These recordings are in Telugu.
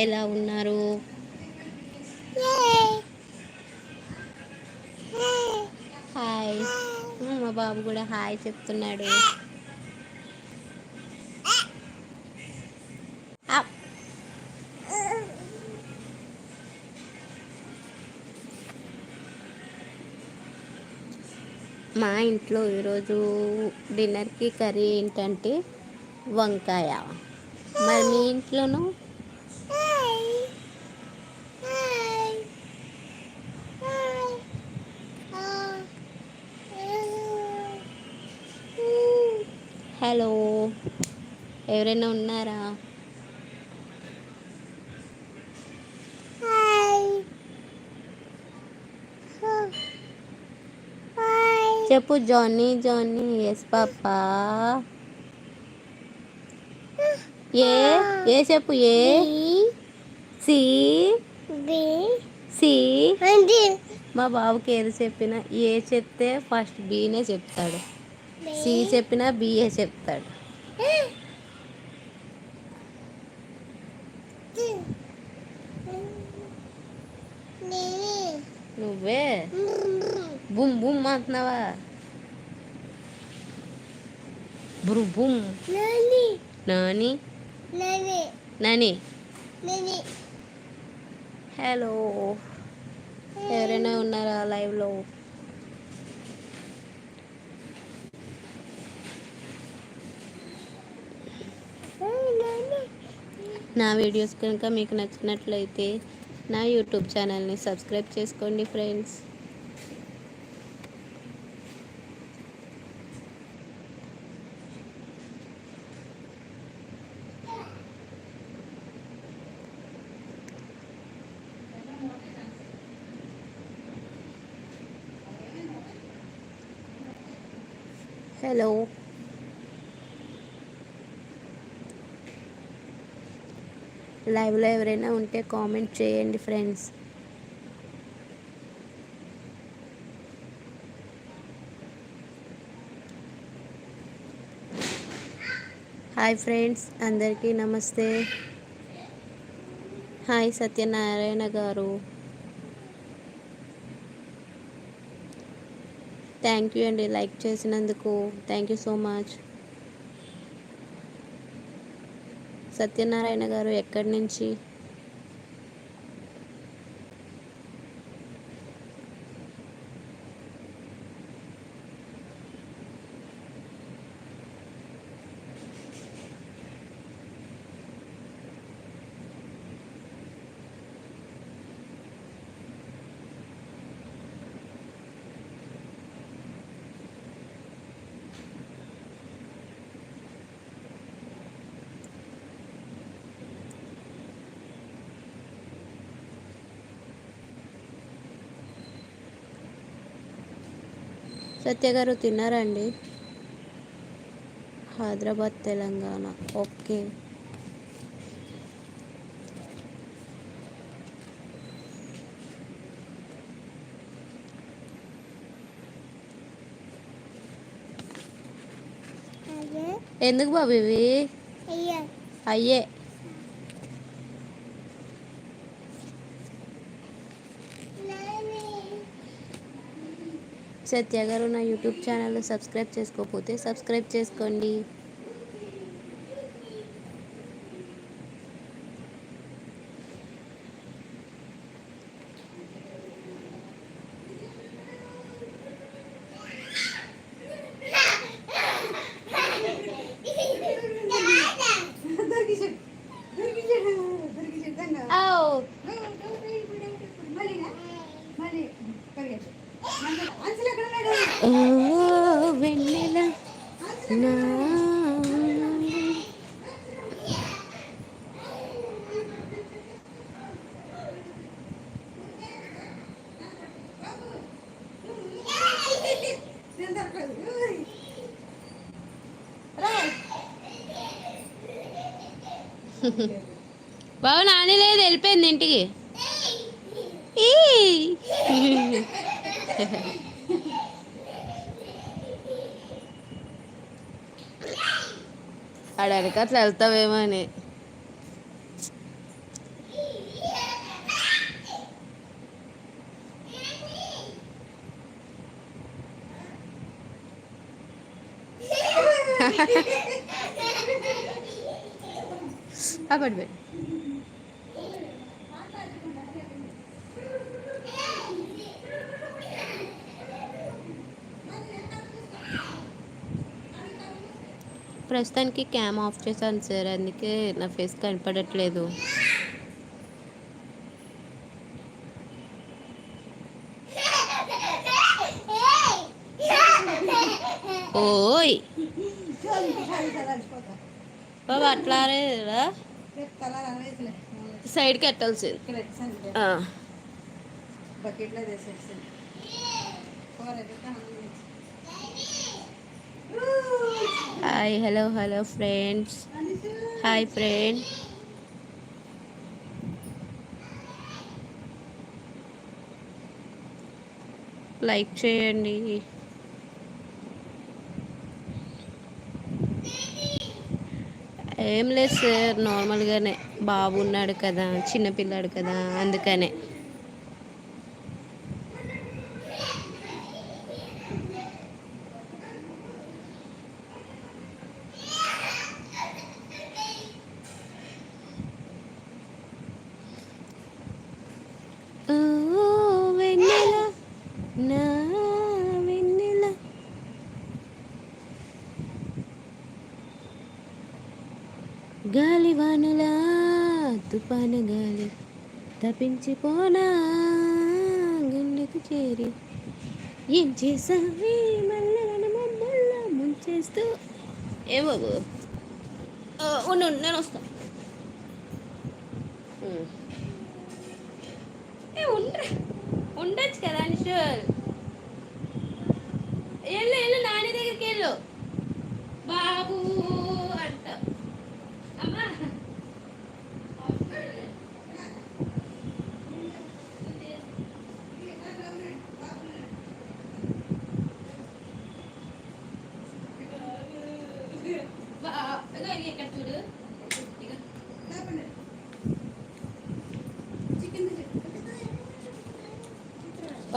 ఎలా ఉన్నారు? హాయ్ మా బాబు కూడా హాయ్ చెప్తున్నాడు. మా ఇంట్లో ఈరోజు డిన్నర్కి కర్రీ ఏంటంటే వంకాయ. మరి మీ ఇంట్లోనూ? హలో. ఎవరైనా ఉన్నారా? చెప్పు జానీ జానీ ఎస్ పాపా. ఏ? ఏ చెప్పు ఏ? సి? సి? మా బాబుకి ఏది చెప్పినా ఏ చెప్తే ఫస్ట్ బీనే చెప్తాడు. సి చెప్పినా బిఏ చెప్తాడు. నువ్వే? బుమ్ బుమ్ అంటున్నావా? బ్రు బుమ్. నాని? నాని. హలో. ఎవరైనా ఉన్నారా లైవ్లో? నా వీడియోస్ కనుక మీకు నచ్చినట్లయితే నా యూట్యూబ్ ఛానల్ని సబ్స్క్రైబ్ చేసుకోండి ఫ్రెండ్స్. హలో లైవ్లో ఎవరైనా ఉంటే కామెంట్ చేయండి ఫ్రెండ్స్. హాయ్ ఫ్రెండ్స్ అందరికీ నమస్తే. Hi Satyanarayana garu. Thank you అండి లైక్ చేసినందుకు. Thank you so much. Satyanarayana garu ఎక్కడి నుంచి? సత్య గారు తిన్నారా అండి హైదరాబాద్ తెలంగాణ. ఓకే. ఎందుకు బాబు ఇవి? అయ్యే. సత్య గారు నా యూట్యూబ్ ఛానల్ సబ్స్క్రైబ్ చేసుకోకపోతే సబ్స్క్రైబ్ చేసుకోండి వెన్నెల నా బాబు నాని లేదు వెళ్ళిపోయింది ఇంటికి. ఆడ వెళ్తావేమో అని. పడుతుంది ప్రస్తుతానికి క్యామ్ ఆఫ్ చేశాను సార్ అందుకే నా ఫేస్ కనపడట్లేదు. ఓయ్. బాబా అట్లా రేరా సైడ్ కట్టాల్సి hi hello hello friends. Hi friend. Like చేయండి. ఏం లేదు సార్ నార్మల్గానే బాబు ఉన్నాడు కదా చిన్నపిల్లాడు కదా అందుకనే. తప్పించిపోనా? గుండెకు చేరి ఏం చేసావి? మల్లెలను ముంచేస్తూ. ఏమో ఉండు నేను వస్తా. ఏ ఉండొచ్చు కదా అనిషోర్ వెళ్ళు వెళ్ళు నాని దగ్గరికి వెళ్ళు. బాబు.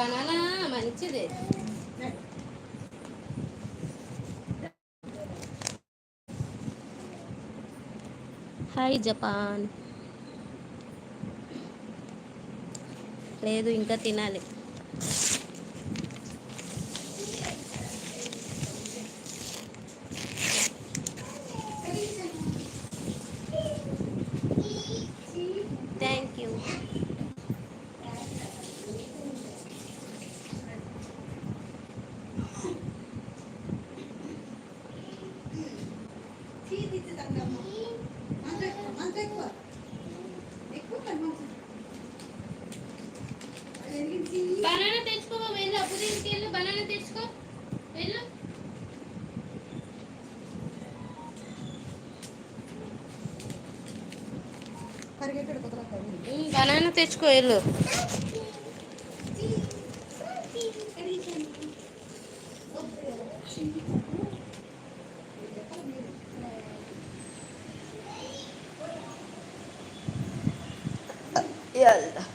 బనానా మంచిది. Hi Japan. లేదు ఇంకా తినాలి. తెచ్చుకో వెళ్ళు Yeah.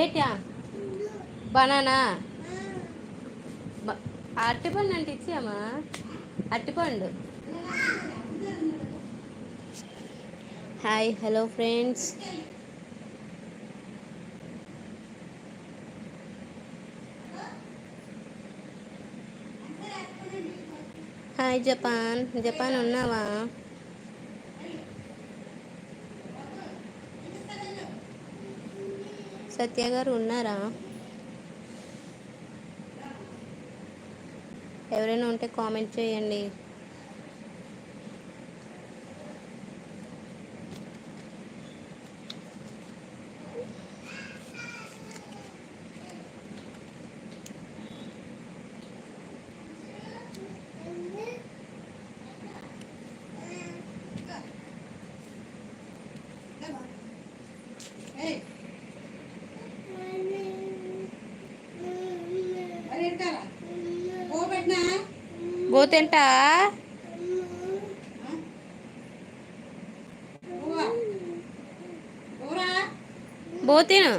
ఏటా బనానా? అరటిపండు అంటే ఇచ్చామా అరటిపండు. Hi hello friends. Hi Japan. Japan ఉన్నావా? సత్య గారు ఉన్నారా? ఎవరైనా ఉంటే కామెంట్ చేయండి. పోతేంటా ఓవా? పోతేను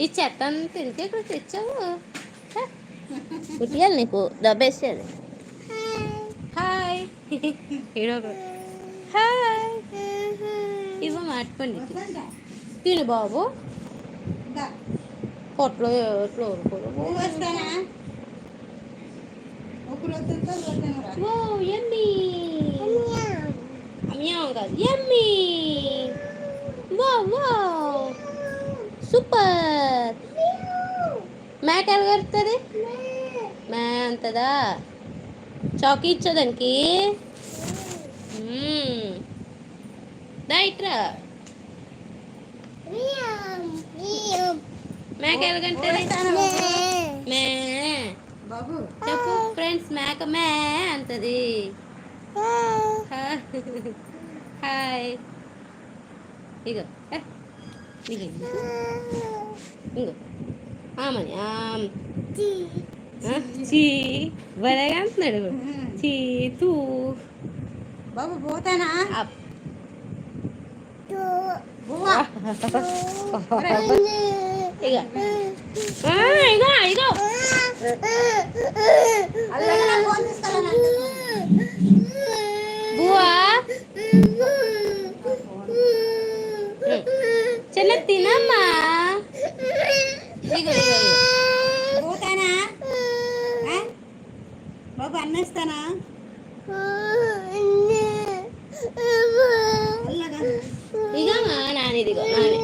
ఈ చెత్త తింటే ఇక్కడ తెచ్చావు. పుట్టియాలి నీకు. దబ్బేసేది హాయ్. హాయ్. ఇవ్వ మాట్లాడండి తిను బాబు. పొట్లో ఎట్లో ఓ వస్తానా? ఒకరు వస్తుందో వస్తానురా. కాదు వా వా సూపర్ మ్యాట్ కడుతుంది మ్యా అంతదా చాకీ ఇచ్చా దానికి మ్మ్. మేక ఎలాగంటది? మే. చెప్పు ఫ్రెండ్స్ మేక మే అంటది. హాయ్. ఇగో ఆమని ఆ, చీ. భలేగా అంటున్నాడు. చీ తూ. బాబు పోతానా. బువ్వా ఇగో. ఆ, ఇగో ఇగో. బువా చిన్న తినమ్మా. ఇగో ఇగో ఇగో. పోతానా? బాబు అన్నేస్తానా అల్లగా ఇగమ్మా నాని ఇదిగో నాని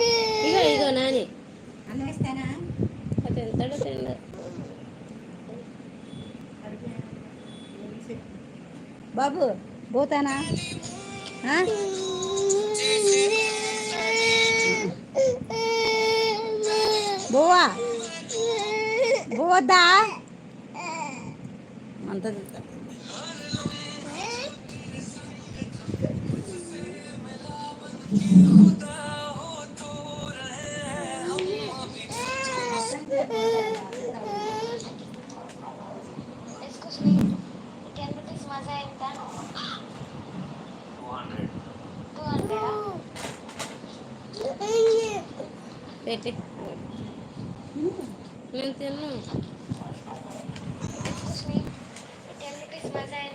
ఇగో ఇగో నాని అన్నేస్తానా అది ఎంతడో తిండు బాబు పోతానా? బోవా? పోవద్దా అంత después de